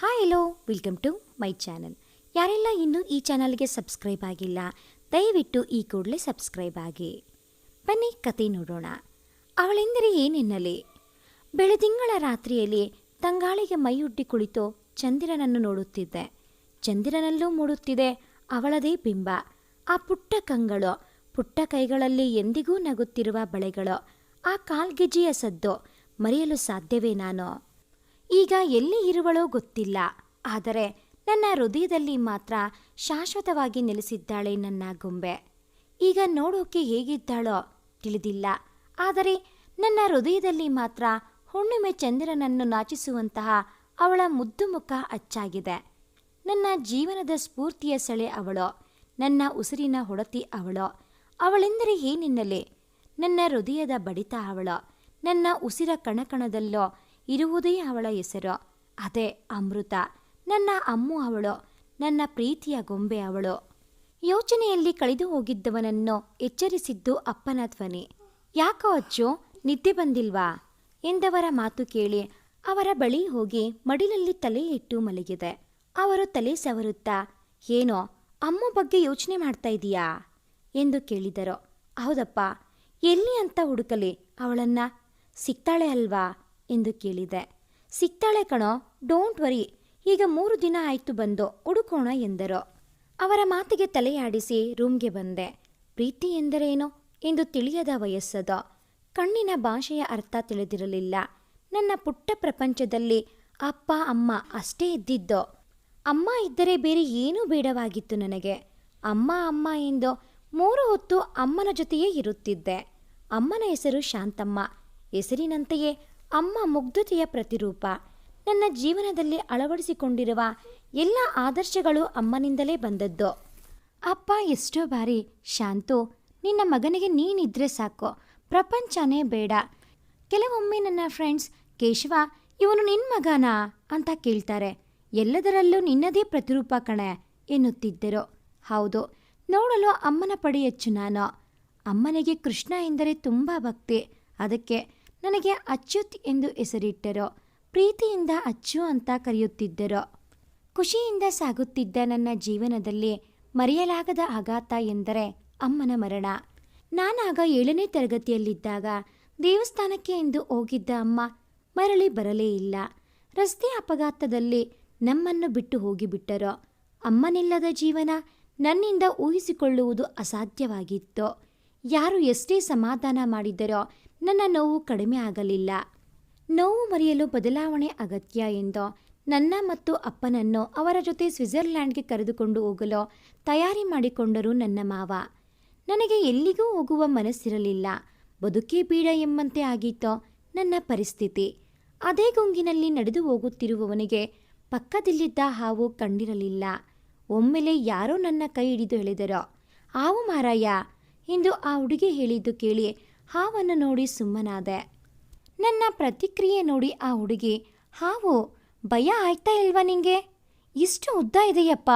Hi hello welcome to my channel ಯಾರೆಲ್ಲ ಇನ್ನೂ ಈ ಚಾನಲ್ಗೆ ಸಬ್ಸ್ಕ್ರೈಬ್ ಆಗಿಲ್ಲ, ದಯವಿಟ್ಟು ಈ ಕೂಡಲೇ ಸಬ್ಸ್ಕ್ರೈಬ್ ಆಗಿ. ಬನ್ನಿ ಕತೆ ನೋಡೋಣ. ಅವಳೆಂದರೆ ಏನೆನ್ನಲಿ? ಬೆಳದಿಂಗಳ ರಾತ್ರಿಯಲ್ಲಿ ತಂಗಾಳಿಗೆ ಮೈಯುಡ್ಡಿ ಕುಳಿತು ಚಂದಿರನನ್ನು ನೋಡುತ್ತಿದ್ದೆ. ಚಂದಿರನಲ್ಲೂ ಮೂಡುತ್ತಿದೆ ಅವಳದೇ ಬಿಂಬ. ಆ ಪುಟ್ಟ ಕಂಗಳು, ಪುಟ್ಟ ಕೈಗಳಲ್ಲಿ ಎಂದಿಗೂ ನಗುತ್ತಿರುವ ಬಳೆಗಳು, ಆ ಕಾಲ್ಗೆಜ್ಜೆಯ ಸದ್ದು, ಮರೆಯಲು ಸಾಧ್ಯವೇ ನಾನು? ಈಗ ಎಲ್ಲಿ ಇರುವಳೋ ಗೊತ್ತಿಲ್ಲ. ಆದರೆ ನನ್ನ ಹೃದಯದಲ್ಲಿ ಮಾತ್ರ ಶಾಶ್ವತವಾಗಿ ನೆಲೆಸಿದ್ದಾಳೆ ನನ್ನ ಗೊಂಬೆ. ಈಗ ನೋಡೋಕೆ ಹೇಗಿದ್ದಾಳೋ ತಿಳಿದಿಲ್ಲ. ಆದರೆ ನನ್ನ ಹೃದಯದಲ್ಲಿ ಮಾತ್ರ ಹುಣ್ಣಿಮೆ ಚಂದಿರನನ್ನು ನಾಚಿಸುವಂತಹ ಅವಳ ಮುದ್ದು ಮುಖ ಅಚ್ಚಾಗಿದೆ. ನನ್ನ ಜೀವನದ ಸ್ಫೂರ್ತಿಯ ಸೆಳೆ ಅವಳು. ನನ್ನ ಉಸಿರಿನ ಹೊಡತಿ ಅವಳು. ಅವಳೆಂದರೆ ಏನಿನ್ನಲೆ. ನನ್ನ ಹೃದಯದ ಬಡಿತ ಅವಳು. ನನ್ನ ಉಸಿರ ಕಣಕಣದಲ್ಲೋ ಇರುವುದೇ ಅವಳ ಹೆಸರು. ಅದೇ ಅಮೃತ. ನನ್ನ ಅಮ್ಮು ಅವಳು. ನನ್ನ ಪ್ರೀತಿಯ ಗೊಂಬೆ ಅವಳು. ಯೋಚನೆಯಲ್ಲಿ ಕಳೆದು ಹೋಗಿದ್ದವನನ್ನು ಎಚ್ಚರಿಸಿದ್ದು ಅಪ್ಪನ ಧ್ವನಿ. ಯಾಕೋ ಅಚ್ಚು ನಿದ್ದೆ ಬಂದಿಲ್ವಾ? ಎಂದವರ ಮಾತು ಕೇಳಿ ಅವರ ಬಳಿ ಹೋಗಿ ಮಡಿಲಲ್ಲಿ ತಲೆ ಇಟ್ಟು ಮಲಗಿದೆ. ಅವರು ತಲೆ ಸವರುತ್ತಾ, ಏನೋ, ಅಮ್ಮ ಬಗ್ಗೆ ಯೋಚನೆ ಮಾಡ್ತಾ ಇದೀಯಾ? ಎಂದು ಕೇಳಿದರು. ಹೌದಪ್ಪ. ಎಲ್ಲಿ ಅಂತ ಹುಡುಕಲಿ ಅವಳನ್ನ? ಸಿಗ್ತಾಳೆ ಅಲ್ವಾ? ಎಂದು ಕೇಳಿದೆ. ಸಿಗ್ತಾಳೆ ಕಣೋ ಡೋಂಟ್ ವರಿ ಈಗ ಮೂರು ದಿನ ಆಯ್ತು ಬಂದು, ಹುಡುಕೋಣ ಎಂದರು. ಅವರ ಮಾತಿಗೆ ತಲೆಯಾಡಿಸಿ ರೂಮ್ಗೆ ಬಂದೆ. ಪ್ರೀತಿ ಎಂದರೇನು ಎಂದು ತಿಳಿಯದ ವಯಸ್ಸದ. ಕಣ್ಣಿನ ಭಾಷೆಯ ಅರ್ಥ ತಿಳಿದಿರಲಿಲ್ಲ. ನನ್ನ ಪುಟ್ಟ ಪ್ರಪಂಚದಲ್ಲಿ ಅಪ್ಪ, ಅಮ್ಮ ಅಷ್ಟೇ ಇದ್ದಿದ್ದೋ. ಅಮ್ಮ ಇದ್ದರೆ ಬೇರೆ ಏನೂ ಬೇಡವಾಗಿತ್ತು ನನಗೆ. ಅಮ್ಮ ಅಮ್ಮ ಎಂದು ಮೂರು ಹೊತ್ತು ಅಮ್ಮನ ಜೊತೆಯೇ ಇರುತ್ತಿದ್ದೆ. ಅಮ್ಮನ ಹೆಸರು ಶಾಂತಮ್ಮ. ಹೆಸರಿನಂತೆಯೇ ಅಮ್ಮ ಮುಗ್ಧತೆಯ ಪ್ರತಿರೂಪ. ನನ್ನ ಜೀವನದಲ್ಲಿ ಅಳವಡಿಸಿಕೊಂಡಿರುವ ಎಲ್ಲ ಆದರ್ಶಗಳು ಅಮ್ಮನಿಂದಲೇ ಬಂದದ್ದು. ಅಪ್ಪ, ಎಷ್ಟೋ ಬಾರಿ, ಶಾಂತು, ನಿನ್ನ ಮಗನಿಗೆ ನೀನಿದ್ರೆ ಸಾಕು. ಪ್ರಪಂಚನೇ ಬೇಡ. ಕೆಲವೊಮ್ಮೆ ನನ್ನ ಫ್ರೆಂಡ್ಸ್, ಕೇಶವ, ಇವನು ನಿನ್ನ ಮಗನಾ? ಅಂತ ಕೇಳ್ತಾರೆ. ಎಲ್ಲದರಲ್ಲೂ ನಿನ್ನದೇ ಪ್ರತಿರೂಪ ಕಣೆ ಎನ್ನುತ್ತಿದ್ದರು. ಹೌದು, ನೋಡಲು ಅಮ್ಮನ ಪಡೆಯಚ್ಚು ನಾನು. ಅಮ್ಮನಿಗೆ ಕೃಷ್ಣ ಎಂದರೆ ತುಂಬ ಭಕ್ತಿ. ಅದಕ್ಕೆ ನನಗೆ ಅಚ್ಯುತ್ ಎಂದು ಹೆಸರಿಟ್ಟರು. ಪ್ರೀತಿಯಿಂದ ಅಚ್ಚು ಅಂತ ಕರೆಯುತ್ತಿದ್ದರು. ಖುಷಿಯಿಂದ ಸಾಗುತ್ತಿದ್ದ ನನ್ನ ಜೀವನದಲ್ಲಿ ಮರೆಯಲಾಗದ ಆಘಾತ ಎಂದರೆ ಅಮ್ಮನ ಮರಣ. ನಾನಾಗ ಏಳನೇ ತರಗತಿಯಲ್ಲಿದ್ದಾಗ ದೇವಸ್ಥಾನಕ್ಕೆ ಎಂದು ಹೋಗಿದ್ದ ಅಮ್ಮ ಮರಳಿ ಬರಲೇ ಇಲ್ಲ. ರಸ್ತೆ ಅಪಘಾತದಲ್ಲಿ ನಮ್ಮನ್ನು ಬಿಟ್ಟು ಹೋಗಿಬಿಟ್ಟರು. ಅಮ್ಮನಿಲ್ಲದ ಜೀವನ ನನ್ನಿಂದ ಊಹಿಸಿಕೊಳ್ಳುವುದು ಅಸಾಧ್ಯವಾಗಿತ್ತು. ಯಾರು ಎಷ್ಟೇ ಸಮಾಧಾನ ಮಾಡಿದರೋ ನನ್ನ ನೋವು ಕಡಿಮೆ ಆಗಲಿಲ್ಲ. ನೋವು ಮರೆಯಲು ಬದಲಾವಣೆ ಅಗತ್ಯ ಎಂದು ನನ್ನ ಮತ್ತು ಅಪ್ಪನನ್ನು ಅವರ ಜೊತೆ ಸ್ವಿಟ್ಜರ್ಲ್ಯಾಂಡ್ಗೆ ಕರೆದುಕೊಂಡು ಹೋಗಲು ತಯಾರಿ ಮಾಡಿಕೊಂಡರು ನನ್ನ ಮಾವ. ನನಗೆ ಎಲ್ಲಿಗೂ ಹೋಗುವ ಮನಸ್ಸಿರಲಿಲ್ಲ. ಬದುಕೇ ಬೀಡ ಎಂಬಂತೆ ಆಗಿತ್ತೋ ನನ್ನ ಪರಿಸ್ಥಿತಿ. ಅದೇ ಗುಂಗಿನಲ್ಲಿ ನಡೆದು ಹೋಗುತ್ತಿರುವವನಿಗೆ ಪಕ್ಕದಲ್ಲಿದ್ದ ಹಾವು ಕಂಡಿರಲಿಲ್ಲ. ಒಮ್ಮೆಲೆ ಯಾರೋ ನನ್ನ ಕೈ ಹಿಡಿದು ಹೇಳಿದರೋ ಹಾವು ಮಾರಾಯ, ಎಂದು ಆ ಹುಡುಗಿ ಹೇಳಿದ್ದು ಕೇಳಿ ಹಾವನ್ನು ನೋಡಿ ಸುಮ್ಮನಾದೆ. ನನ್ನ ಪ್ರತಿಕ್ರಿಯೆ ನೋಡಿ ಆ ಹುಡುಗಿ, ಹಾವು, ಭಯ ಆಯ್ತಾ ಇಲ್ವಾ ನಿಂಗೆ? ಇಷ್ಟು ಉದ್ದ ಇದೆಯಪ್ಪ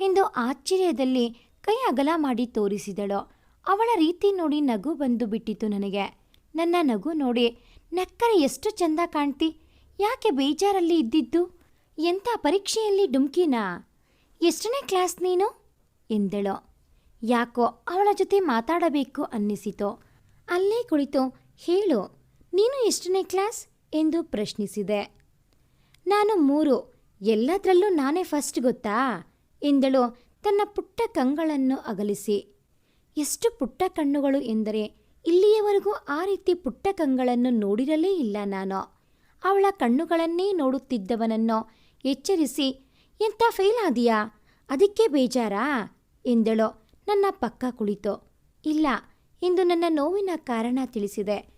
ಎಂದು ಆಶ್ಚರ್ಯದಲ್ಲಿ ಕೈ ಅಗಲ ಮಾಡಿ ತೋರಿಸಿದಳು. ಅವಳ ರೀತಿ ನೋಡಿ ನಗು ಬಂದು ಬಿಟ್ಟಿತು ನನಗೆ. ನನ್ನ ನಗು ನೋಡಿ, ನಕ್ಕರೆ ಎಷ್ಟು ಚಂದ ಕಾಣ್ತಿ, ಯಾಕೆ ಬೇಜಾರಲ್ಲಿ ಇದ್ದಿದ್ದು? ಎಂಥ ಪರೀಕ್ಷೆಯಲ್ಲಿ ಡುಮ್ಕಿನಾ? ಎಷ್ಟನೇ ಕ್ಲಾಸ್ ನೀನು? ಎಂದಳು. ಯಾಕೋ ಅವಳ ಜೊತೆ ಮಾತಾಡಬೇಕು ಅನ್ನಿಸಿತು. ಅಲ್ಲೇ ಕುಳಿತು ಹೇಳು, ನೀನು ಎಷ್ಟನೇ ಕ್ಲಾಸ್? ಎಂದು ಪ್ರಶ್ನಿಸಿದೆ. ನಾನು ಮೂರು, ಎಲ್ಲದರಲ್ಲೂ ನಾನೇ ಫಸ್ಟ್ ಗೊತ್ತಾ? ಎಂದಳು ತನ್ನ ಪುಟ್ಟ ಕಂಗಳನ್ನು ಅಗಲಿಸಿ. ಎಷ್ಟು ಪುಟ್ಟ ಕಣ್ಣುಗಳು ಎಂದರೆ ಇಲ್ಲಿಯವರೆಗೂ ಆ ರೀತಿ ಪುಟ್ಟ ಕಂಗಳನ್ನು ನೋಡಿರಲೇ ಇಲ್ಲ ನಾನು. ಅವಳ ಕಣ್ಣುಗಳನ್ನೇ ನೋಡುತ್ತಿದ್ದವನನ್ನು ಎಚ್ಚರಿಸಿ, ಎಂಥ ಫೇಲ್ ಆದಿಯಾ? ಅದಕ್ಕೆ ಬೇಜಾರಾ? ಎಂದಳು. ನನ್ನ ಪಕ್ಕ ಕುಳಿತು. ಇಲ್ಲ ಎಂದು ನನ್ನ ನೋವಿನ ಕಾರಣ ತಿಳಿಸಿದೆ.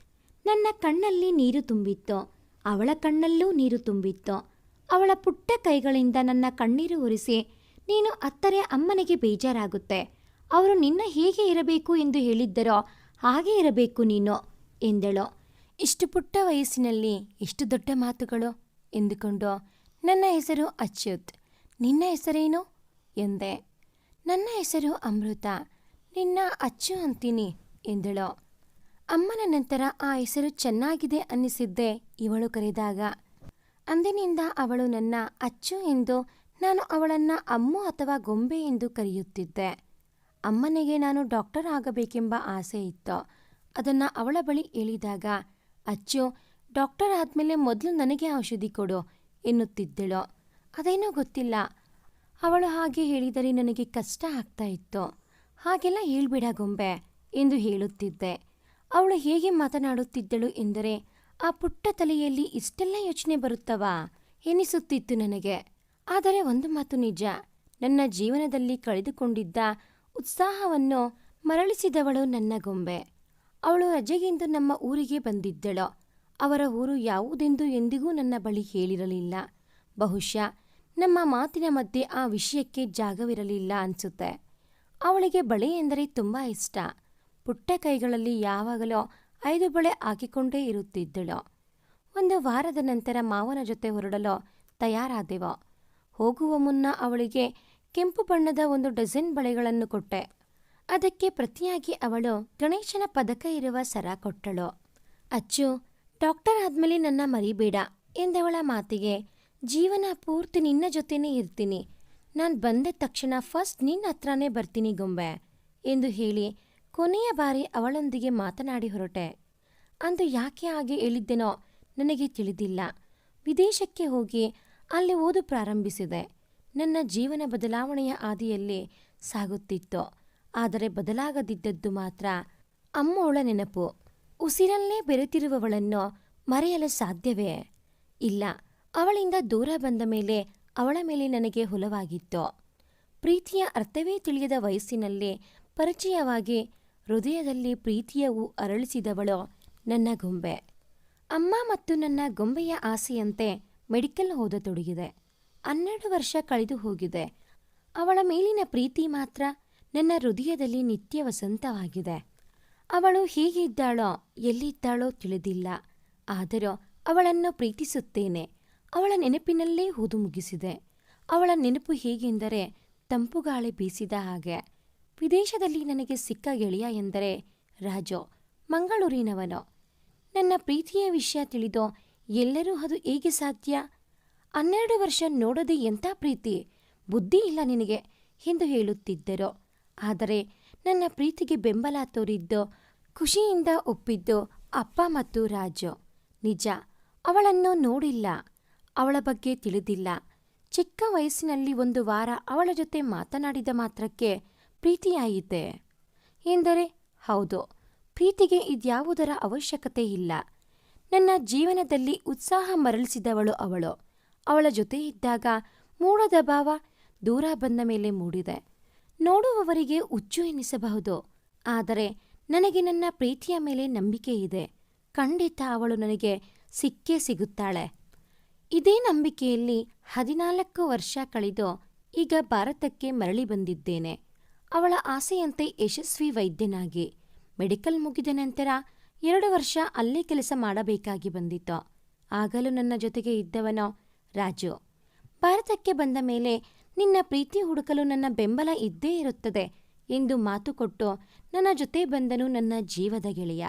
ನನ್ನ ಕಣ್ಣಲ್ಲಿ ನೀರು ತುಂಬಿತ್ತು. ಅವಳ ಕಣ್ಣಲ್ಲೂ ನೀರು ತುಂಬಿತ್ತು. ಅವಳ ಪುಟ್ಟ ಕೈಗಳಿಂದ ನನ್ನ ಕಣ್ಣೀರು ಒರೆಸಿ ನೀನು ಅತ್ತರೆ ಅಮ್ಮನಿಗೆ ಬೇಜಾರಾಗುತ್ತೆ. ಅವರು ನಿನ್ನ ಹೇಗೆ ಇರಬೇಕು ಎಂದು ಹೇಳಿದ್ದರೋ ಹಾಗೆ ಇರಬೇಕು ನೀನು, ಎಂದಳು. ಇಷ್ಟು ಪುಟ್ಟ ವಯಸ್ಸಿನಲ್ಲಿ ಇಷ್ಟು ದೊಡ್ಡ ಮಾತುಗಳು, ಎಂದುಕೊಂಡು ನನ್ನ ಹೆಸರು ಅಚ್ಯುತ್. ನಿನ್ನ ಹೆಸರೇನು? ಎಂದೆ. ನನ್ನ ಹೆಸರು ಅಮೃತ. ನಿನ್ನ ಅಚ್ಚು ಅಂತೀನಿ. ಎಂದಳು. ಅಮ್ಮನ ನಂತರ ಆ ಹೆಸರು ಚೆನ್ನಾಗಿದೆ ಅನ್ನಿಸಿದ್ದೆ ಇವಳು ಕರೆದಾಗ. ಅಂದಿನಿಂದ ಅವಳು ನನ್ನ ಅಚ್ಚು ಎಂದು ನಾನು ಅವಳನ್ನ ಅಮ್ಮು ಅಥವಾ ಗೊಂಬೆ ಎಂದು ಕರೆಯುತ್ತಿದ್ದೆ. ಅಮ್ಮನಿಗೆ ನಾನು ಡಾಕ್ಟರ್ ಆಗಬೇಕೆಂಬ ಆಸೆ ಇತ್ತು. ಅದನ್ನ ಅವಳ ಬಳಿ ಹೇಳಿದಾಗ, ಅಚ್ಚು, ಡಾಕ್ಟರ್ ಆದಮೇಲೆ ಮೊದಲು ನನಗೆ ಔಷಧಿ ಕೊಡು, ಎನ್ನುತ್ತಿದ್ದಳು. ಅದೇನೋ ಗೊತ್ತಿಲ್ಲ. ಅವಳು ಹಾಗೆ ಹೇಳಿದರೆ ನನಗೆ ಕಷ್ಟ ಆಗ್ತಾ ಇತ್ತು. ಹಾಗೆಲ್ಲ ಹೇಳ್ಬೇಡ ಗೊಂಬೆ. ಎಂದು ಹೇಳುತ್ತಿದ್ದೆ. ಅವಳು ಹೇಗೆ ಮಾತನಾಡುತ್ತಿದ್ದಳು ಎಂದರೆ, ಆ ಪುಟ್ಟ ತಲೆಯಲ್ಲಿ ಇಷ್ಟೆಲ್ಲ ಯೋಚನೆ ಬರುತ್ತವಾ ಎನಿಸುತ್ತಿತ್ತು ನನಗೆ. ಆದರೆ ಒಂದು ಮಾತು ನಿಜ, ನನ್ನ ಜೀವನದಲ್ಲಿ ಕಳೆದುಕೊಂಡಿದ್ದ ಉತ್ಸಾಹವನ್ನು ಮರಳಿಸಿದವಳು ನನ್ನ ಗೊಂಬೆ. ಅವಳು ರಜೆಗೆಂದು ನಮ್ಮ ಊರಿಗೆ ಬಂದಿದ್ದಳು. ಅವರ ಊರು ಯಾವುದೆಂದು ಎಂದಿಗೂ ನನ್ನ ಬಳಿ ಹೇಳಿರಲಿಲ್ಲ. ಬಹುಶಃ ನಮ್ಮ ಮಾತಿನ ಮಧ್ಯೆ ಆ ವಿಷಯಕ್ಕೆ ಜಾಗವಿರಲಿಲ್ಲ ಅನ್ಸುತ್ತೆ. ಅವಳಿಗೆ ಬಳೆ ಎಂದರೆ ತುಂಬ ಇಷ್ಟ. ಪುಟ್ಟ ಕೈಗಳಲ್ಲಿ ಯಾವಾಗಲೋ ಐದು ಬಳೆ ಹಾಕಿಕೊಂಡೇ ಇರುತ್ತಿದ್ದಳು. ಒಂದು ವಾರದ ನಂತರ ಮಾವನ ಜೊತೆ ಹೊರಡಲು ತಯಾರಾದೆವು. ಹೋಗುವ ಮುನ್ನ ಅವಳಿಗೆ ಕೆಂಪು ಬಣ್ಣದ ಒಂದು ಡಜನ್ ಬಳೆಗಳನ್ನು ಕೊಟ್ಟೆ. ಅದಕ್ಕೆ ಪ್ರತಿಯಾಗಿ ಅವಳು ಗಣೇಶನ ಪದಕ ಇರುವ ಸರ ಕೊಟ್ಟಳು. ಅಚ್ಚು, ಡಾಕ್ಟರ್ ಆದ್ಮೇಲೆ ನನ್ನ ಮರಿಬೇಡ ಎಂದವಳ ಮಾತಿಗೆ, ಜೀವನ ಪೂರ್ತಿ ನಿನ್ನ ಜೊತೆನೇ ಇರ್ತೀನಿ. ನಾನು ಬಂದ ತಕ್ಷಣ ಫಸ್ಟ್ ನಿನ್ನ ಹತ್ರನೇ ಬರ್ತೀನಿ ಗೊಂಬೆ ಎಂದು ಹೇಳಿ ಕೊನೆಯ ಬಾರಿ ಅವಳೊಂದಿಗೆ ಮಾತನಾಡಿ ಹೊರಟೆ. ಅಂದು ಯಾಕೆ ಹಾಗೆ ಹೇಳಿದ್ದೆನೋ ನನಗೆ ತಿಳಿದಿಲ್ಲ. ವಿದೇಶಕ್ಕೆ ಹೋಗಿ ಅಲ್ಲಿ ಓದು ಪ್ರಾರಂಭಿಸಿದೆ. ನನ್ನ ಜೀವನ ಬದಲಾವಣೆಯ ಆದಿಯಲ್ಲಿ ಸಾಗುತ್ತಿತ್ತು. ಆದರೆ ಬದಲಾಗದಿದ್ದದ್ದು ಮಾತ್ರ ಅಮ್ಮೋಳ ನೆನಪು. ಉಸಿರಲ್ಲೇ ಬೆರೆತಿರುವವಳನ್ನು ಮರೆಯಲು ಸಾಧ್ಯವೇ? ಇಲ್ಲ, ಅವಳಿಂದ ದೂರ ಬಂದ ಮೇಲೆ ಅವಳ ಮೇಲೆ ನನಗೆ ಹುಲವಾಗಿತ್ತು. ಪ್ರೀತಿಯ ಅರ್ಥವೇ ತಿಳಿಯದ ವಯಸ್ಸಿನಲ್ಲಿ ಪರಿಚಯವಾಗಿ ಹೃದಯದಲ್ಲಿ ಪ್ರೀತಿಯವು ಅರಳಿಸಿದವಳು ನನ್ನ ಗೊಂಬೆ. ಅಮ್ಮ ಮತ್ತು ನನ್ನ ಗೊಂಬೆಯ ಆಸೆಯಂತೆ ಮೆಡಿಕಲ್ ಓದತೊಡಗಿದೆ. ಹನ್ನೆರಡು ವರ್ಷ ಕಳೆದು ಹೋಗಿದೆ. ಅವಳ ಮೇಲಿನ ಪ್ರೀತಿ ಮಾತ್ರ ನನ್ನ ಹೃದಯದಲ್ಲಿ ನಿತ್ಯ ವಸಂತವಾಗಿದೆ ಅವಳು ಹೀಗಿದ್ದಾಳೋ ಎಲ್ಲಿದ್ದಾಳೋ ತಿಳಿದಿಲ್ಲ. ಆದರೂ ಅವಳನ್ನು ಪ್ರೀತಿಸುತ್ತೇನೆ. ಅವಳ ನೆನಪಿನಲ್ಲೇ ಓದು ಮುಗಿಸಿದೆ. ಅವಳ ನೆನಪು ಹೇಗೆಂದರೆ ತಂಪು ಗಾಳಿ ಬೀಸಿದ ಹಾಗೆ. ವಿದೇಶದಲ್ಲಿ ನನಗೆ ಸಿಕ್ಕ ಗೆಳೆಯ ಎಂದರೆ ರಾಜೋ, ಮಂಗಳೂರಿನವನು. ನನ್ನ ಪ್ರೀತಿಯ ವಿಷಯ ತಿಳಿದೋ ಎಲ್ಲರೂ ಅದು ಹೇಗೆ ಸಾಧ್ಯ? ಹನ್ನೆರಡು ವರ್ಷ ನೋಡದೆ ಎಂಥ ಪ್ರೀತಿ? ಬುದ್ಧಿ ಇಲ್ಲ ನಿನಗೆ ಎಂದು ಹೇಳುತ್ತಿದ್ದರು. ಆದರೆ ನನ್ನ ಪ್ರೀತಿಗೆ ಬೆಂಬಲ ತೋರಿದ್ದು, ಖುಷಿಯಿಂದ ಒಪ್ಪಿದ್ದು ಅಪ್ಪ ಮತ್ತು ರಾಜು. ನಿಜ, ಅವಳನ್ನು ನೋಡಿಲ್ಲ, ಅವಳ ಬಗ್ಗೆ ತಿಳಿದಿಲ್ಲ. ಚಿಕ್ಕ ವಯಸ್ಸಿನಲ್ಲಿ ಒಂದು ವಾರ ಅವಳ ಜೊತೆ ಮಾತನಾಡಿದ ಮಾತ್ರಕ್ಕೆ ಪ್ರೀತಿಯಾಯಿತೆ? ಎಂದರೆ, ಹೌದು, ಪ್ರೀತಿಗೆ ಇದ್ಯಾವುದರ ಅವಶ್ಯಕತೆ ಇಲ್ಲ. ನನ್ನ ಜೀವನದಲ್ಲಿ ಉತ್ಸಾಹ ಮರಳಿಸಿದವಳು ಅವಳು. ಅವಳ ಜೊತೆ ಇದ್ದಾಗ ಮೂಡದ ಭಾವ ದೂರ ಬಂದ ಮೇಲೆ ಮೂಡಿದೆ. ನೋಡುವವರಿಗೆ ಹುಚ್ಚು ಎನಿಸಬಹುದು. ಆದರೆ ನನಗೆ ನನ್ನ ಪ್ರೀತಿಯ ಮೇಲೆ ನಂಬಿಕೆ ಇದೆ. ಖಂಡಿತ ಅವಳು ನನಗೆ ಸಿಕ್ಕೇ ಸಿಗುತ್ತಾಳೆ. ಇದೇ ನಂಬಿಕೆಯಲ್ಲಿ ಹದಿನಾಲ್ಕು ವರ್ಷ ಕಳೆದು ಈಗ ಭಾರತಕ್ಕೆ ಮರಳಿ ಬಂದಿದ್ದೇನೆ. ಅವಳ ಆಸೆಯಂತೆ ಯಶಸ್ವಿ ವೈದ್ಯನಾಗಿ. ಮೆಡಿಕಲ್ ಮುಗಿದ ನಂತರ ಎರಡು ವರ್ಷ ಅಲ್ಲೇ ಕೆಲಸ ಮಾಡಬೇಕಾಗಿ ಬಂದಿತ್ತು. ಆಗಲೂ ನನ್ನ ಜೊತೆಗೆ ಇದ್ದವನೋ ರಾಜು. ಭಾರತಕ್ಕೆ ಬಂದ ಮೇಲೆ ನಿನ್ನ ಪ್ರೀತಿ ಹುಡುಕಲು ನನ್ನ ಬೆಂಬಲ ಇದ್ದೇ ಇರುತ್ತದೆ ಎಂದು ಮಾತು ಕೊಟ್ಟು ನನ್ನ ಜೊತೆ ಬಂದನು ನನ್ನ ಜೀವದ ಗೆಳೆಯ.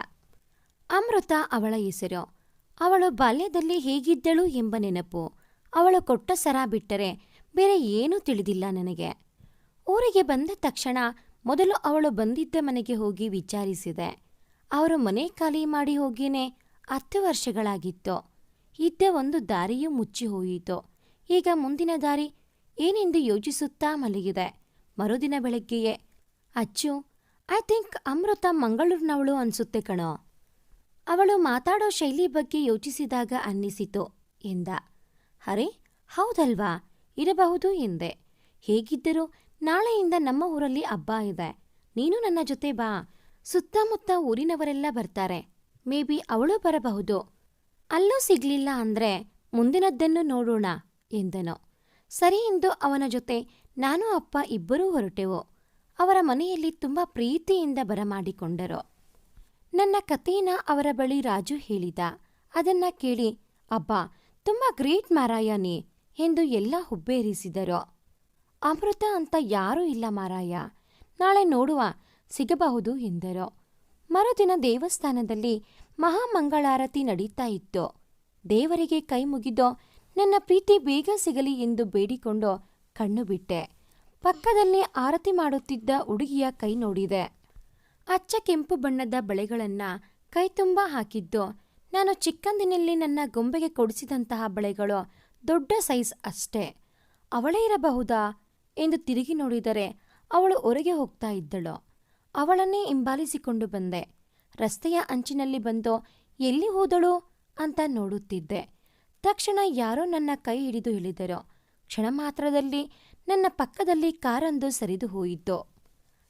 ಅಮೃತ ಅವಳ ಹೆಸರು. ಅವಳು ಬಾಲ್ಯದಲ್ಲಿ ಹೇಗಿದ್ದಳು ಎಂಬ ನೆನಪು. ಅವಳು ಕೊಟ್ಟ ಸರ ಬಿಟ್ಟರೆ ಬೇರೆ ಏನೂ ತಿಳಿದಿಲ್ಲ ನನಗೆ. ಊರಿಗೆ ಬಂದ ತಕ್ಷಣ ಮೊದಲು ಅವಳು ಬಂದಿದ್ದ ಮನೆಗೆ ಹೋಗಿ ವಿಚಾರಿಸಿದೆ. ಅವರು ಮನೆ ಖಾಲಿ ಮಾಡಿ ಹೋಗಿನೇ ಹತ್ತು ವರ್ಷಗಳಾಗಿತ್ತು. ಇದ್ದ ಒಂದು ದಾರಿಯೂ ಮುಚ್ಚಿ ಹೋಯಿತು. ಈಗ ಮುಂದಿನ ದಾರಿ ಏನೆಂದು ಯೋಚಿಸುತ್ತಾ ಮಲಗಿದೆ. ಮರುದಿನ ಬೆಳಗ್ಗೆಯೇ, ಅಚ್ಚು ಐ ಥಿಂಕ್ ಅಮೃತ ಮಂಗಳೂರಿನವಳು ಅನ್ಸುತ್ತೆ ಕಣೋ. ಅವಳು ಮಾತಾಡೋ ಶೈಲಿ ಬಗ್ಗೆ ಯೋಚಿಸಿದಾಗ ಅನ್ನಿಸಿತು ಎಂದ. ಅರೆ, ಹೌದಲ್ವಾ? ಇರಬಹುದು ಎಂದೆ. ಹೇಗಿದ್ದರೂ ನಾಳೆಯಿಂದ ನಮ್ಮ ಊರಲ್ಲಿ ಹಬ್ಬ ಇದೆ. ನೀನು ನನ್ನ ಜೊತೆ ಬಾ. ಸುತ್ತಮುತ್ತ ಊರಿನವರೆಲ್ಲ ಬರ್ತಾರೆ. ಮೇ ಬಿ ಅವಳು ಬರಬಹುದು. ಅಲ್ಲೂ ಸಿಗ್ಲಿಲ್ಲ ಅಂದ್ರೆ ಮುಂದಿನದ್ದನ್ನು ನೋಡೋಣ ಎಂದನು. ಸರಿ ಎಂದು ಅವನ ಜೊತೆ ನಾನು, ಅಪ್ಪ ಇಬ್ಬರೂ ಹೊರಟೆವು. ಅವರ ಮನೆಯಲ್ಲಿ ತುಂಬ ಪ್ರೀತಿಯಿಂದ ಬರಮಾಡಿಕೊಂಡರು. ನನ್ನ ಕಥೆನ ಅವರ ಬಳಿ ರಾಜು ಹೇಳಿದ. ಅದನ್ನ ಕೇಳಿ, ಅಬ್ಬಾ, ತುಂಬ ಗ್ರೇಟ್ ಮಾರಾಯನೇ ಎಂದು ಎಲ್ಲ ಹುಬ್ಬೇರಿಸಿದರು. ಅಮೃತ ಅಂತ ಯಾರೂ ಇಲ್ಲ ಮಾರಾಯ. ನಾಳೆ ನೋಡುವ, ಸಿಗಬಹುದು ಎಂದರು. ಮರುದಿನ ದೇವಸ್ಥಾನದಲ್ಲಿ ಮಹಾಮಂಗಳಾರತಿ ನಡೀತಾ ಇತ್ತು. ದೇವರಿಗೆ ಕೈ ಮುಗಿದು, ನನ್ನ ಪ್ರೀತಿ ಬೇಗ ಸಿಗಲಿ ಎಂದು ಬೇಡಿಕೊಂಡು ಕಣ್ಣು ಬಿಟ್ಟೆ. ಪಕ್ಕದಲ್ಲಿ ಆರತಿ ಮಾಡುತ್ತಿದ್ದ ಹುಡುಗಿಯ ಕೈ ನೋಡಿದೆ. ಅಚ್ಚ ಕೆಂಪು ಬಣ್ಣದ ಬಳೆಗಳನ್ನ ಕೈ ತುಂಬ ಹಾಕಿದ್ದು, ನಾನು ಚಿಕ್ಕಂದಿನಲ್ಲಿ ನನ್ನ ಗೊಂಬೆಗೆ ಕೊಡಿಸಿದಂತಹ ಬಳೆಗಳು ದೊಡ್ಡ ಸೈಜ್ ಅಷ್ಟೇ. ಅವಳೇ ಇರಬಹುದಾ? ಎಂದು ತಿರುಗಿ ನೋಡಿದರೆ ಅವಳು ಹೊರಗೆ ಹೋಗ್ತಾ ಇದ್ದಳು. ಅವಳನ್ನೇ ಹಿಂಬಾಲಿಸಿಕೊಂಡು ಬಂದೆ. ರಸ್ತೆಯ ಅಂಚಿನಲ್ಲಿ ಬಂದು, ಎಲ್ಲಿ ಹೋದಳು? ಅಂತ ನೋಡುತ್ತಿದ್ದೆ. ತಕ್ಷಣ ಯಾರೋ ನನ್ನ ಕೈ ಹಿಡಿದು ಇಳಿದರು. ಕ್ಷಣ ಮಾತ್ರದಲ್ಲಿ ನನ್ನ ಪಕ್ಕದಲ್ಲಿ ಕಾರೊಂದು ಸರಿದು ಹೋಯಿತು.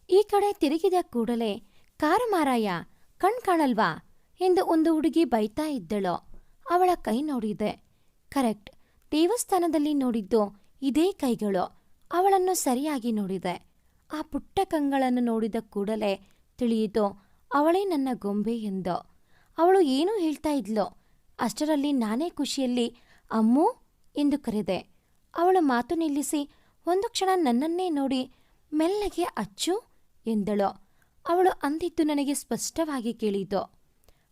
ಈ ಕಡೆ ತಿರುಗಿದ ಕೂಡಲೇ, ಕಾರು ಮಾರಾಯ, ಕಣ್ ಕಾಣಲ್ವಾ? ಎಂದು ಒಂದು ಹುಡುಗಿ ಬೈತಾ ಇದ್ದಳು. ಅವಳ ಕೈ ನೋಡಿದೆ. ಕರೆಕ್ಟ್, ದೇವಸ್ಥಾನದಲ್ಲಿ ನೋಡಿದ್ದು ಇದೇ ಕೈಗಳು. ಅವಳನ್ನು ಸರಿಯಾಗಿ ನೋಡಿದೆ. ಆ ಪುಟ್ಟ ಕಂಗಳನ್ನು ನೋಡಿದ ಕೂಡಲೇ ತಿಳಿಯಿತು, ಅವಳೇ ನನ್ನ ಗೊಂಬೆ ಎಂದು. ಅವಳು ಏನೂ ಹೇಳ್ತಾ ಇದ್ಲೋ? ಅಷ್ಟರಲ್ಲಿ ನಾನೇ ಖುಷಿಯಲ್ಲಿ, ಅಮ್ಮು ಎಂದು ಕರೆದೆ. ಅವಳು ಮಾತು ನಿಲ್ಲಿಸಿ, ಒಂದು ಕ್ಷಣ ನನ್ನನ್ನೇ ನೋಡಿ ಮೆಲ್ಲಗೆ ಅಚ್ಚು ಎಂದಳು. ಅವಳು ಅಂದಿದ್ದು ನನಗೆ ಸ್ಪಷ್ಟವಾಗಿ ಕೇಳಿತು.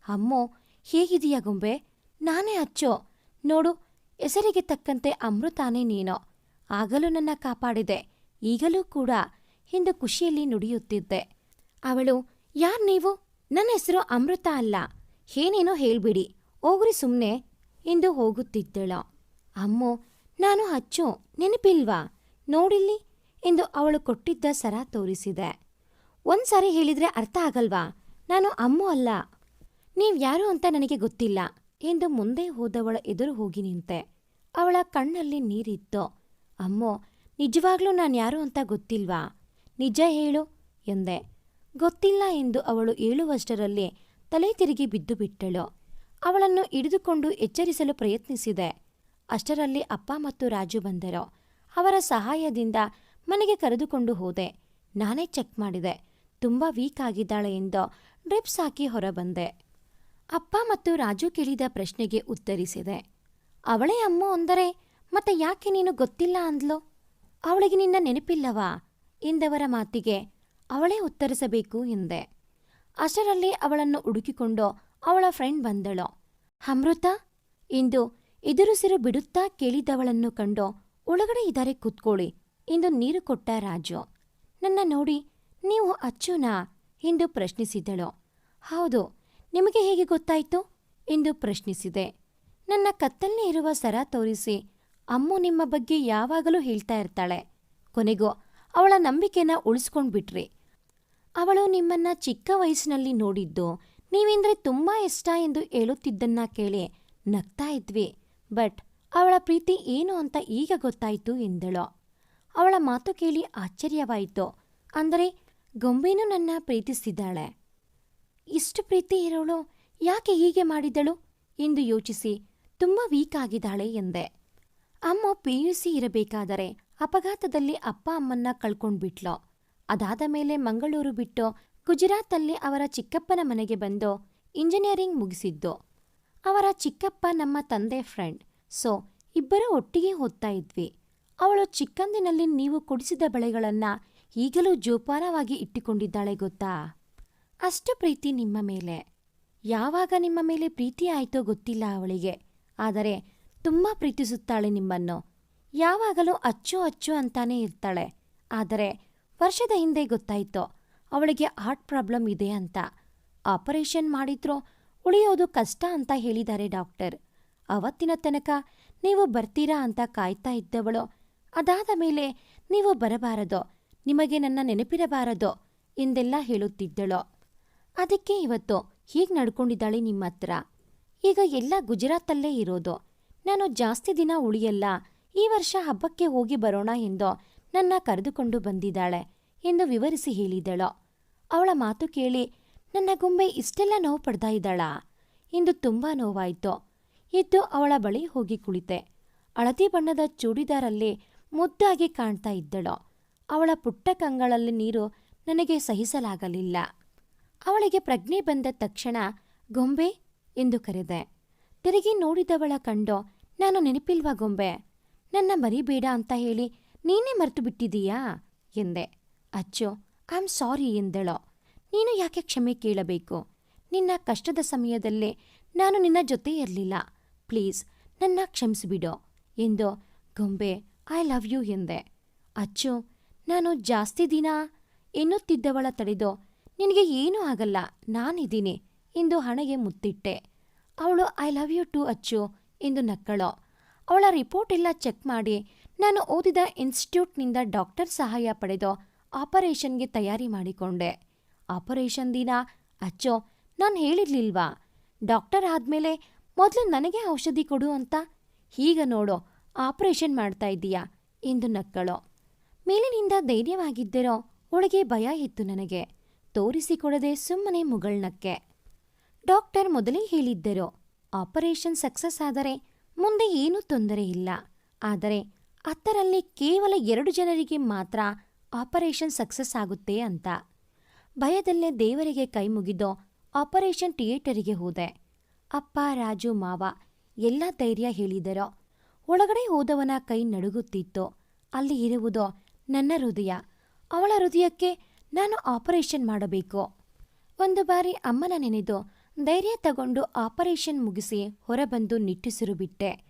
ಅಮ್ಮು, ಹೇಗಿದೆಯಾ ಗೊಂಬೆ? ನಾನೇ ಅಚ್ಚು. ನೋಡು, ಹೆಸರಿಗೆ ತಕ್ಕಂತೆ ಅಮೃತಾನೇ ನೀನು. ಆಗಲೂ ನನ್ನ ಕಾಪಾಡಿದೆ. ಈಗಲೂ ಕೂಡ ಎಂದು ಖುಷಿಯಲ್ಲಿ ನುಡಿಯುತ್ತಿದ್ದೆ. ಅವಳು, ಯಾರ್ ನೀವು? ನನ್ನ ಹೆಸರು ಅಮೃತ ಅಲ್ಲ. ಏನೇನೋ ಹೇಳ್ಬಿಡಿ. ಹೋಗ್ರಿ ಸುಮ್ಮನೆ ಎಂದು ಹೋಗುತ್ತಿದ್ದಳು. ಅಮ್ಮೋ, ನಾನು ಹಚ್ಚು ನೆನಪಿಲ್ವಾ? ನೋಡಿಲ್ಲಿ ಎಂದು ಅವಳು ಕೊಟ್ಟಿದ್ದ ಸರ ತೋರಿಸಿದೆ. ಒಂದ್ಸಾರಿ ಹೇಳಿದ್ರೆ ಅರ್ಥ ಆಗಲ್ವಾ? ನಾನು ಅಮ್ಮು ಅಲ್ಲ. ನೀವ್ಯಾರು ಅಂತ ನನಗೆ ಗೊತ್ತಿಲ್ಲ ಎಂದು ಮುಂದೆ ಹೋದವಳ ಎದುರು ಹೋಗಿ ನಿಂತೆ. ಅವಳ ಕಣ್ಣಲ್ಲಿ ನೀರಿತ್ತು. ಅಮ್ಮೋ, ನಿಜವಾಗ್ಲೂ ನಾನು ಯಾರು ಅಂತ ಗೊತ್ತಿಲ್ವಾ? ನಿಜ ಹೇಳು, ಎಂದೆ. ಗೊತ್ತಿಲ್ಲ ಎಂದು ಅವಳು ಹೇಳುವಷ್ಟರಲ್ಲಿ ತಲೆ ತಿರುಗಿ ಬಿದ್ದು ಬಿಟ್ಟಳು. ಅವಳನ್ನು ಹಿಡಿದುಕೊಂಡು ಎಚ್ಚರಿಸಲು ಪ್ರಯತ್ನಿಸಿದೆ. ಅಷ್ಟರಲ್ಲಿ ಅಪ್ಪ ಮತ್ತು ರಾಜು ಬಂದರು. ಅವರ ಸಹಾಯದಿಂದ ಮನೆಗೆ ಕರೆದುಕೊಂಡು ಹೋದೆ. ನಾನೇ ಚೆಕ್ ಮಾಡಿದೆ. ತುಂಬ ವೀಕ್ ಆಗಿದ್ದಾಳೆ ಎಂದು ಡ್ರಿಪ್ಸ್ ಹಾಕಿ ಹೊರಬಂದೆ. ಅಪ್ಪ ಮತ್ತು ರಾಜು ಕೇಳಿದ ಪ್ರಶ್ನೆಗೆ ಉತ್ತರಿಸಿದೆ. ಅವಳೇ ಅಮ್ಮ ಅಂದರೆ ಮತ್ತೆ ಯಾಕೆ ನೀನು ಗೊತ್ತಿಲ್ಲ ಅಂದ್ಲೋ? ಅವಳಿಗೆ ನಿನ್ನ ನೆನಪಿಲ್ಲವಾ? ಎಂದವರ ಮಾತಿಗೆ ಅವಳೇ ಉತ್ತರಿಸಬೇಕು ಎಂದೆ. ಅಷ್ಟರಲ್ಲಿ ಅವಳನ್ನು ಹುಡುಕಿಕೊಂಡು ಅವಳ ಫ್ರೆಂಡ್ ಬಂದಳು. ಅಮೃತ, ಇಂದು ಎದುರುಸಿರು ಬಿಡುತ್ತಾ ಕೇಳಿದವಳನ್ನು ಕಂಡು ಒಳಗಡೆ ಇದಾರೆ ಕೂತ್ಕೊಳ್ಳಿ ಎಂದು ನೀರು ಕೊಟ್ಟ ರಾಜು. ನನ್ನ ನೋಡಿ ನೀವು ಅಚ್ಚುನಾ? ಎಂದು ಪ್ರಶ್ನಿಸಿದಳು. ಹೌದು, ನಿಮಗೆ ಹೇಗೆ ಗೊತ್ತಾಯಿತು? ಎಂದು ಪ್ರಶ್ನಿಸಿದೆ. ನನ್ನ ಕತ್ತಲ್ಲೇ ಇರುವ ಸರ ತೋರಿಸಿ ಅಮ್ಮು ನಿಮ್ಮ ಬಗ್ಗೆ ಯಾವಾಗಲೂ ಹೇಳ್ತಾ ಇರ್ತಾಳೆ. ಕೊನೆಗೂ ಅವಳ ನಂಬಿಕೆನ ಉಳಿಸ್ಕೊಂಡ್ಬಿಟ್ರಿ. ಅವಳು ನಿಮ್ಮನ್ನ ಚಿಕ್ಕ ವಯಸ್ಸಿನಲ್ಲಿ ನೋಡಿದ್ದು ನೀವೆಂದ್ರೆ ತುಂಬಾ ಇಷ್ಟ ಎಂದು ಹೇಳುತ್ತಿದ್ದನ್ನ ಕೇಳಿ ನಗ್ತಾ ಇದ್ವಿ. ಬಟ್ ಅವಳ ಪ್ರೀತಿ ಏನು ಅಂತ ಈಗ ಗೊತ್ತಾಯಿತು ಎಂದಳು. ಅವಳ ಮಾತು ಕೇಳಿ ಆಶ್ಚರ್ಯವಾಯಿತು. ಅಂದರೆ ಗೊಂಬೆನೂ ನನ್ನ ಪ್ರೀತಿಸಿದ್ದಾಳೆ ಇಷ್ಟು ಪ್ರೀತಿ ಇರೋಳು ಯಾಕೆ ಹೀಗೆ ಮಾಡಿದಳು? ಎಂದು ಯೋಚಿಸಿ ತುಂಬ ವೀಕ್ ಆಗಿದ್ದಾಳೆ ಎಂದೆ. ಅಮ್ಮ ಪಿ ಯು ಸಿ ಇರಬೇಕಾದರೆ ಅಪಘಾತದಲ್ಲಿ ಅಪ್ಪ ಅಮ್ಮನ್ನ ಕಳ್ಕೊಂಡ್ಬಿಟ್ಲು ಅದಾದ ಮೇಲೆ ಮಂಗಳೂರು ಬಿಟ್ಟು ಗುಜರಾತಲ್ಲಿ ಅವರ ಚಿಕ್ಕಪ್ಪನ ಮನೆಗೆ ಬಂದು ಇಂಜಿನಿಯರಿಂಗ್ ಮುಗಿಸಿದ್ದು. ಅವರ ಚಿಕ್ಕಪ್ಪ ನಮ್ಮ ತಂದೆ ಫ್ರೆಂಡ್. ಸೊ, ಇಬ್ಬರೂ ಒಟ್ಟಿಗೆ ಓದ್ತಾ ಇದ್ವಿ. ಅವಳು ಚಿಕ್ಕಂದಿನಲ್ಲಿ ನೀವು ಕುಡಿಸಿದ ಬಳೆಗಳನ್ನ ಈಗಲೂ ಜೋಪಾನವಾಗಿ ಇಟ್ಟುಕೊಂಡಿದ್ದಾಳೆ ಗೊತ್ತಾ? ಅಷ್ಟು ಪ್ರೀತಿ ನಿಮ್ಮ ಮೇಲೆ. ಯಾವಾಗ ನಿಮ್ಮ ಮೇಲೆ ಪ್ರೀತಿ ಆಯ್ತೋ ಗೊತ್ತಿಲ್ಲ ಅವಳಿಗೆ. ಆದರೆ ತುಂಬ ಪ್ರೀತಿಸುತ್ತಾಳೆ ನಿಮ್ಮನ್ನು. ಯಾವಾಗಲೂ ಅಚ್ಚು ಅಚ್ಚು ಅಂತಾನೇ ಇರ್ತಾಳೆ. ಆದರೆ ವರ್ಷದ ಹಿಂದೆ ಗೊತ್ತಾಯಿತು, ಅವಳಿಗೆ ಹಾರ್ಟ್ ಪ್ರಾಬ್ಲಮ್ ಇದೆ ಅಂತ. ಆಪರೇಷನ್ ಮಾಡಿದ್ರೂ ಉಳಿಯೋದು ಕಷ್ಟ ಅಂತ ಹೇಳಿದ್ದಾರೆ ಡಾಕ್ಟರ್. ಅವತ್ತಿನ ತನಕ ನೀವು ಬರ್ತೀರಾ ಅಂತ ಕಾಯ್ತಾ ಇದ್ದವಳು. ಅದಾದ ಮೇಲೆ ನೀವು ಬರಬಾರದು, ನಿಮಗೆ ನನ್ನ ನೆನಪಿರಬಾರದು ಎಂದೆಲ್ಲ ಹೇಳುತ್ತಿದ್ದಳು. ಅದಕ್ಕೆ ಇವತ್ತು ಹೀಗೆ ನಡ್ಕೊಂಡಿದ್ದಾಳೆ ನಿಮ್ಮ ಹತ್ರ ಈಗ ಎಲ್ಲ ಗುಜರಾತಲ್ಲೇ ಇರೋದು. ನಾನು ಜಾಸ್ತಿ ದಿನ ಉಳಿಯಲ್ಲ, ಈ ವರ್ಷ ಹಬ್ಬಕ್ಕೆ ಹೋಗಿ ಬರೋಣ ಎಂದು ನನ್ನ ಕರೆದುಕೊಂಡು ಬಂದಿದ್ದಾಳೆ ಎಂದು ವಿವರಿಸಿ ಹೇಳಿದಳು. ಅವಳ ಮಾತು ಕೇಳಿ ನನ್ನ ಗೊಂಬೆ ಇಷ್ಟೆಲ್ಲ ನೋವು ಪಡ್ತಾ ಇದ್ದಾಳಾ? ಎಂದು ತುಂಬಾ ನೋವಾಯಿತು. ಎದ್ದು ಅವಳ ಬಳಿ ಹೋಗಿ ಕುಳಿತೆ. ಹಳದಿ ಬಣ್ಣದ ಚೂಡಿದಾರಲ್ಲಿ ಮುದ್ದಾಗಿ ಕಾಣ್ತಾ ಇದ್ದಳು. ಅವಳ ಪುಟ್ಟ ಕಂಗಳಲ್ಲಿ ನೀರು ನನಗೆ ಸಹಿಸಲಾಗಲಿಲ್ಲ. ಅವಳಿಗೆ ಪ್ರಜ್ಞೆ ಬಂದ ತಕ್ಷಣ, ಗೊಂಬೆ? ಎಂದು ಕರೆದೆ. ತಿರುಗಿ ನೋಡಿದವಳ ಕಂಡು ನಾನು ನೆನಪಿಲ್ವಾ ಗೊಂಬೆ? ನನ್ನ ಮರಿಬೇಡ ಅಂತ ಹೇಳಿ ನೀನೇ ಮರೆತು ಬಿಟ್ಟಿದೀಯಾ ಎಂದೆ. ಅಚ್ಚೋ ಐ ಆಮ್ ಸಾರಿ ಎಂದಳೋ. ನೀನು ಯಾಕೆ ಕ್ಷಮೆ ಕೇಳಬೇಕು? ನಿನ್ನ ಕಷ್ಟದ ಸಮಯದಲ್ಲೇ ನಾನು ನಿನ್ನ ಜೊತೆ ಇರಲಿಲ್ಲ. ಪ್ಲೀಸ್, ನನ್ನ ಕ್ಷಮಿಸಿಬಿಡು ಎಂದು ಗೊಂಬೆ ಐ ಲವ್ ಯು ಎಂದೆ. ಅಚ್ಚು, ನಾನು ಜಾಸ್ತಿ ದಿನ ಎನ್ನುತ್ತಿದ್ದವಳ ತಡೆದು ನಿನಗೆ ಏನೂ ಆಗಲ್ಲ, ನಾನಿದ್ದೀನಿ ಎಂದು ಹಣೆಗೆ ಮುತ್ತಿಟ್ಟೆ. ಅವಳು ಐ ಲವ್ ಯು ಟು ಅಚ್ಚು. ಎಂದು ನಕ್ಕಳು. ಅವಳ ರಿಪೋರ್ಟ್ ಎಲ್ಲ ಚೆಕ್ ಮಾಡಿ ನಾನು ಓದಿದ ಇನ್ಸ್ಟಿಟ್ಯೂಟ್ನಿಂದ ಡಾಕ್ಟರ್ ಸಹಾಯ ಪಡೆದು ಆಪರೇಷನ್ಗೆ ತಯಾರಿ ಮಾಡಿಕೊಂಡೆ. ಆಪರೇಷನ್ ದಿನ? ಅಚ್ಚೋ, ನಾನು ಹೇಳಿರ್ಲಿಲ್ವಾ? ಡಾಕ್ಟರ್ ಆದ್ಮೇಲೆ ಮೊದಲು ನನಗೆ ಔಷಧಿ ಕೊಡು ಅಂತ? ಈಗ ನೋಡು, ಆಪರೇಷನ್ ಮಾಡ್ತಾ ಇದ್ದೀಯಾ? ಎಂದು ನಕ್ಕಳೋ. ಮೇಲಿನಿಂದ ಧೈರ್ಯವಾಗಿದ್ದರೋ ಒಳಗೆ ಭಯ ಇತ್ತು ನನಗೆ. ತೋರಿಸಿಕೊಡದೆ ಸುಮ್ಮನೆ ಮುಗಳ್ನಕ್ಕೆ. ಡಾಕ್ಟರ್ ಮೊದಲೇ ಹೇಳಿದ್ದರು ಆಪರೇಷನ್ ಸಕ್ಸಸ್ ಆದರೆ ಮುಂದೆ ಏನೂ ತೊಂದರೆ ಇಲ್ಲ. ಆದರೆ ಹತ್ತರಲ್ಲಿ ಕೇವಲ ಎರಡು ಜನರಿಗೆ ಮಾತ್ರ ಆಪರೇಷನ್ ಸಕ್ಸಸ್ ಆಗುತ್ತೆ ಅಂತ. ಭಯದಲ್ಲೇ ದೇವರಿಗೆ ಕೈ ಮುಗಿದೋ ಆಪರೇಷನ್ ಥಿಯೇಟರಿಗೆ ಹೋದೆ. ಅಪ್ಪ, ರಾಜು, ಮಾವ ಎಲ್ಲ ಧೈರ್ಯ ಹೇಳಿದರೋ. ಒಳಗಡೆ ಹೋದವನ ಕೈ ನಡುಗುತ್ತಿತ್ತು. ಅಲ್ಲಿ ಇರುವುದು ನನ್ನ ಹೃದಯ. ಅವಳ ಹೃದಯಕ್ಕೆ ನಾನು ಆಪರೇಷನ್ ಮಾಡಬೇಕು. ಒಂದು ಬಾರಿ ಅಮ್ಮನ ನೆನೆದು ಧೈರ್ಯ ತಗೊಂಡು ಆಪರೇಷನ್ ಮುಗಿಸಿ ಹೊರಬಂದು ನಿಟ್ಟುಸಿರು ಬಿಟ್ಟೆ.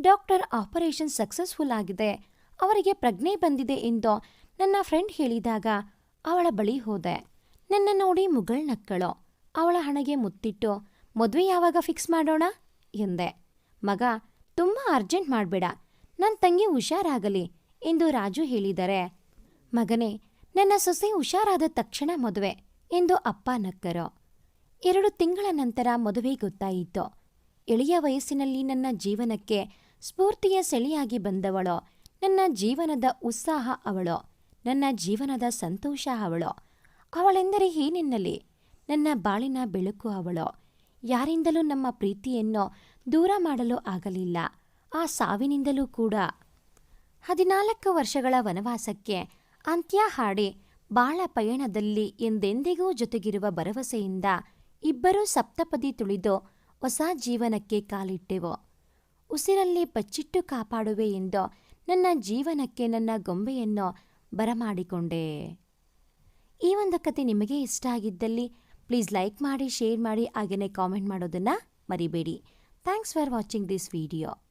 ಡಾಕ್ಟರ್ ಆಪರೇಷನ್ ಸಕ್ಸಸ್ಫುಲ್ ಆಗಿದೆ. ಅವರಿಗೆ ಪ್ರಜ್ಞೆ ಬಂದಿದೆ ಎಂದು ನನ್ನ ಫ್ರೆಂಡ್ ಹೇಳಿದಾಗ ಅವಳ ಬಳಿ ಹೋದೆ. ನನ್ನ ನೋಡಿ ಮುಗಳ್ ನಕ್ಕಳು. ಅವಳ ಹಣೆಗೆ ಮುತ್ತಿಟ್ಟು, ಮದುವೆ ಯಾವಾಗ ಫಿಕ್ಸ್ ಮಾಡೋಣ? ಎಂದೆ. ಮಗ, ತುಂಬ ಅರ್ಜೆಂಟ್ ಮಾಡಬೇಡ. ನನ್ನ ತಂಗಿ ಹುಷಾರಾಗಲಿ ಎಂದು ರಾಜು ಹೇಳಿದರೆ, ಮಗನೇ, ನನ್ನ ಸೊಸೆ ಹುಷಾರಾದ ತಕ್ಷಣ ಮದುವೆ ಎಂದು ಅಪ್ಪ ನಕ್ಕರೋ. ಎರಡು ತಿಂಗಳ ನಂತರ ಮದುವೆ ಗೊತ್ತಾಯಿತು. ಎಳೆಯ ವಯಸ್ಸಿನಲ್ಲಿ ನನ್ನ ಜೀವನಕ್ಕೆ ಸ್ಫೂರ್ತಿಯ ಸೆಳೆಯಾಗಿ ಬಂದವಳು. ನನ್ನ ಜೀವನದ ಉತ್ಸಾಹ ಅವಳು. ನನ್ನ ಜೀವನದ ಸಂತೋಷ ಅವಳು. ಅವಳೆಂದರೆ ಏನೆನ್ನಲಿ ನನ್ನ ಬಾಳಿನ ಬೆಳಕು ಅವಳು. ಯಾರಿಂದಲೂ ನಮ್ಮ ಪ್ರೀತಿಯನ್ನು ದೂರ ಮಾಡಲು ಆಗಲಿಲ್ಲ. ಆ ಸಾವಿನಿಂದಲೂ ಕೂಡ. ಹದಿನಾಲ್ಕು ವರ್ಷಗಳ ವನವಾಸಕ್ಕೆ ಅಂತ್ಯ ಹಾಡಿ ಬಾಳ ಪಯಣದಲ್ಲಿ ಎಂದೆಂದಿಗೂ ಜೊತೆಗಿರುವ ಭರವಸೆಯಿಂದ ಇಬ್ಬರೂ ಸಪ್ತಪದಿ ತುಳಿದು ಹೊಸ ಜೀವನಕ್ಕೆ ಕಾಲಿಟ್ಟೆವು. ಉಸಿರಲ್ಲಿ ಬಚ್ಚಿಟ್ಟು ಕಾಪಾಡುವೆ ಎಂದು ನನ್ನ ಜೀವನಕ್ಕೆ ನನ್ನ ಗೊಂಬೆಯನ್ನು ಬರಮಾಡಿಕೊಂಡೆ. ಈ ಒಂದು ಕತೆ ನಿಮಗೆ ಇಷ್ಟ ಆಗಿದ್ದಲ್ಲಿ ಪ್ಲೀಸ್ ಲೈಕ್ ಮಾಡಿ, ಶೇರ್ ಮಾಡಿ ಹಾಗೆಯೇ ಕಾಮೆಂಟ್ ಮಾಡೋದನ್ನು ಮರಿಬೇಡಿ. Thanks for watching this video.